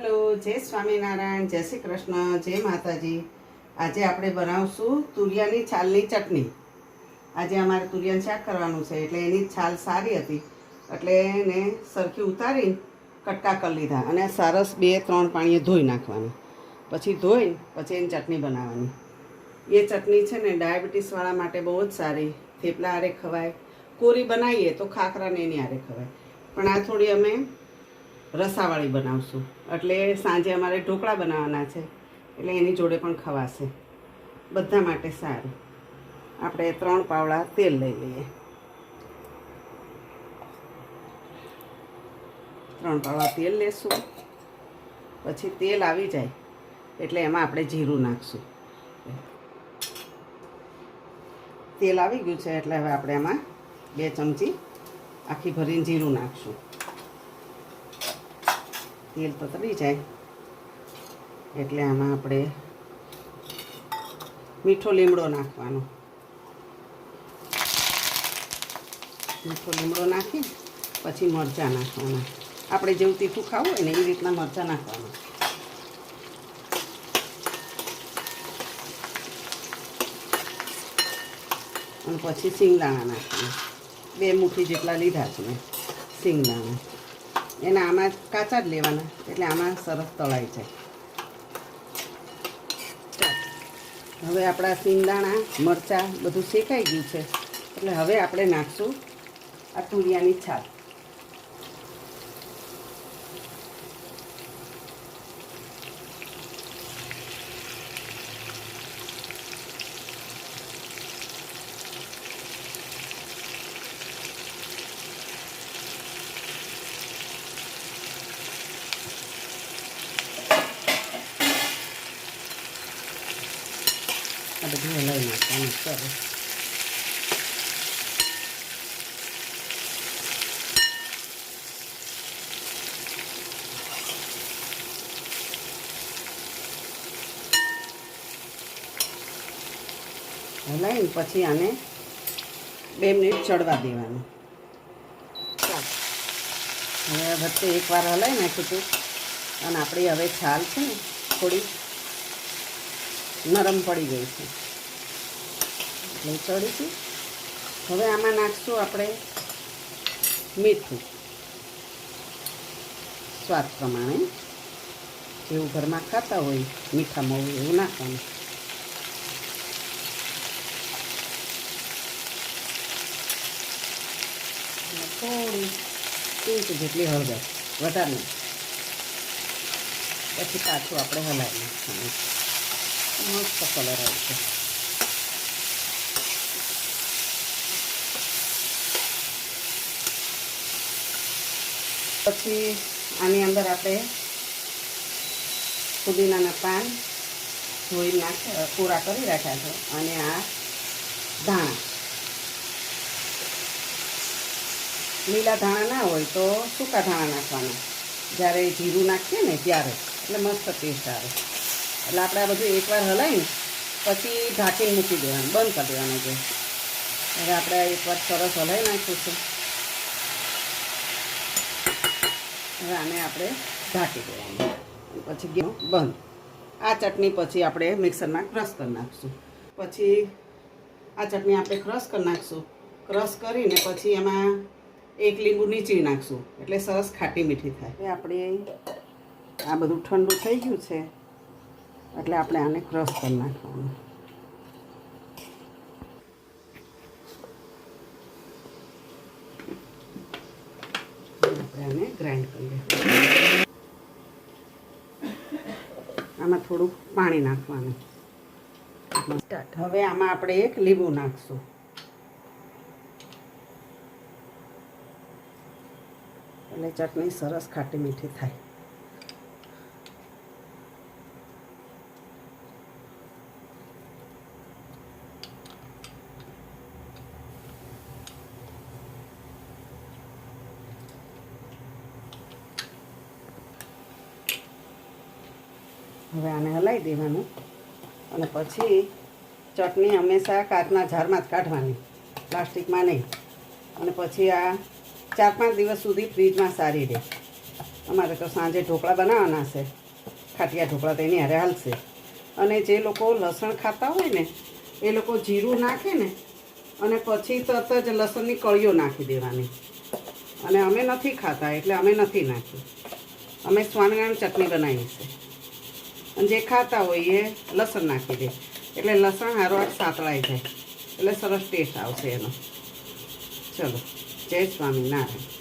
Hello, જય સ્વામિનારાયણ, જય શ્રી કૃષ્ણ, જય માતાજી. આજે આપણે બનાવશું તુરિયાની છાલની ચટણી. આજે અમારે તુરિયાનું શાક કરવાનું છે, એટલે એની છાલ સારી હતી. એટલે એને સરખી ઉતારી કટકા કરી લીધા અને સરસ બે ત્રણ પાણીએ ધોઈ નાખવાની. પછી ધોઈ, પછી એની ચટણી બનાવવાની. એ ચટણી છે ને ડાયાબિટીસવાળા માટે બહુ જ સારી. થેપલા આરે ખવાય. કોરી બનાવીએ તો ખાખરાને એની આરે ખવાય. પણ આ થોડી અમે રસાવાળી બનાવશું. એટલે સાંજે અમારે ઢોકળા બનાવવાના છે. એટલે એની જોડે પણ ખવાશે. બધા માટે સારું. આપણે ત્રણ પાવડા તેલ લઈ લઈએ. ત્રણ પાવડા તેલ લેશું. પછી તેલ આવી જાય. એટલે એમાં આપણે જીરું નાખશું. તેલ આવી ગયું છે એટલે હવે આપણે એમાં બે ચમચી આખી ભરીને જીરું નાખશું. તેલ પતરી જાય. એટલે આમાં આપણે મીઠો લીમડો નાખવાનો. મીઠો લીમડો નાખી, પછી મરચાં નાખવાના. આપણે જેવું તીખું ખાવું હોય ને એ રીતના મરચાં નાખવાના. અને પછી સિંગદાણા નાખવાના. બે મુઠ્ઠી જેટલા લીધા છે મેં સિંગદાણા એના આમાં કાચા જ લેવાના, એટલે આમાં સરસ તળાય છે. હવે આપણા સિંગદાણા, મરચાં બધું શેકાઈ ગયું છે. એટલે હવે આપણે નાખશું આ તુરિયાની છાલ. આ બધું હલાવી નાખવાનું સરસ હલાવીને પછી આને બે મિનિટ ચડવા દેવાનું. હવે વચ્ચે એકવાર હલાવી નાખ્યું હતું. અને આપણી હવે છાલ છે ને થોડી નરમ પડી ગઈ છે. એટલે ચડીશું હવે આમાં નાખશું આપણે મીઠું. સ્વાદ પ્રમાણે. જેવું ઘરમાં ખાતા હોય, મીઠા મોવું એવું નાખવાનું. થોડી ચીંચ જેટલી હળદર, વધારે પછી પાછું આપણે હલાવી નાખવાનું. મસ્ત કલર આવશે પછી આની અંદર આપણે પુદીનાના પાન ધોઈ નાખ પૂરા કરી રાખ્યા છે. અને આ ધાણા. લીલા ધાણા ના હોય તો સૂકા ધાણા નાખવાના. જ્યારે જીરું નાખીએ ને ત્યારે. એટલે મસ્ત ટેસ્ટ આવે. એટલે આપણે બધું એકવાર હલાવીને પછી ઢાંકીને મૂકી દેવાનું, બંધ કરી દેવાનું છે. હવે આપણે એકવાર સરસ હલાવી નાખીશું. હવે આને આપણે ઢાંકી દેવાનું. પછી ગેસ બંધ. આ ચટણી પછી આપણે મિક્સરમાં ક્રશ કરી નાખીશું. પછી આ ચટણી આપણે ક્રશ કરી નાખીશું. ક્રશ કરીને પછી એમાં એક લીંબુ નીચી નાખશું. એટલે સરસ ખાટી મીઠી થાય. આપણે આ બધું ઠંડુ થઈ ગયું છે. એટલે આપણે આને ક્રશ કરી નાખવાનું. આપણે આને ગ્રાઇન્ડ કરીએ આમાં થોડુંક પાણી નાખવાનું. હવે આમાં આપણે એક લીંબુ નાખશું. એટલે ચટણી સરસ ખાટી મીઠી થાય. હવે આને હલાવી દેવાનું. અને પછી ચટણી હંમેશા કાચના જારમાં જ કાઢવાની. પ્લાસ્ટિકમાં નહીં. અને પછી આ ચાર પાંચ દિવસ સુધી ફ્રીજમાં સારી રહે. અમારે તો સાંજે ઢોકળા બનાવવાના છે. ખાટિયા ઢોકળા તો એની હારે હાલશે. અને જે લોકો લસણ ખાતા હોય ને, એ લોકો જીરું નાખે ને, અને પછી તરત જ લસણની કળીઓ નાખી દેવાની. અને અમે નથી ખાતા, એટલે અમે નથી નાખી. અમે સ્વામિનારાયણ ચટણી બનાવી છે અને જે ખાતા હોય એ લસણ નાખી દે. એટલે લસણ હારવાર સાતળાઈ જાય. એટલે સરસ ટેસ્ટ આવશે એનો. ચલો. જય સ્વામિનારાયણ.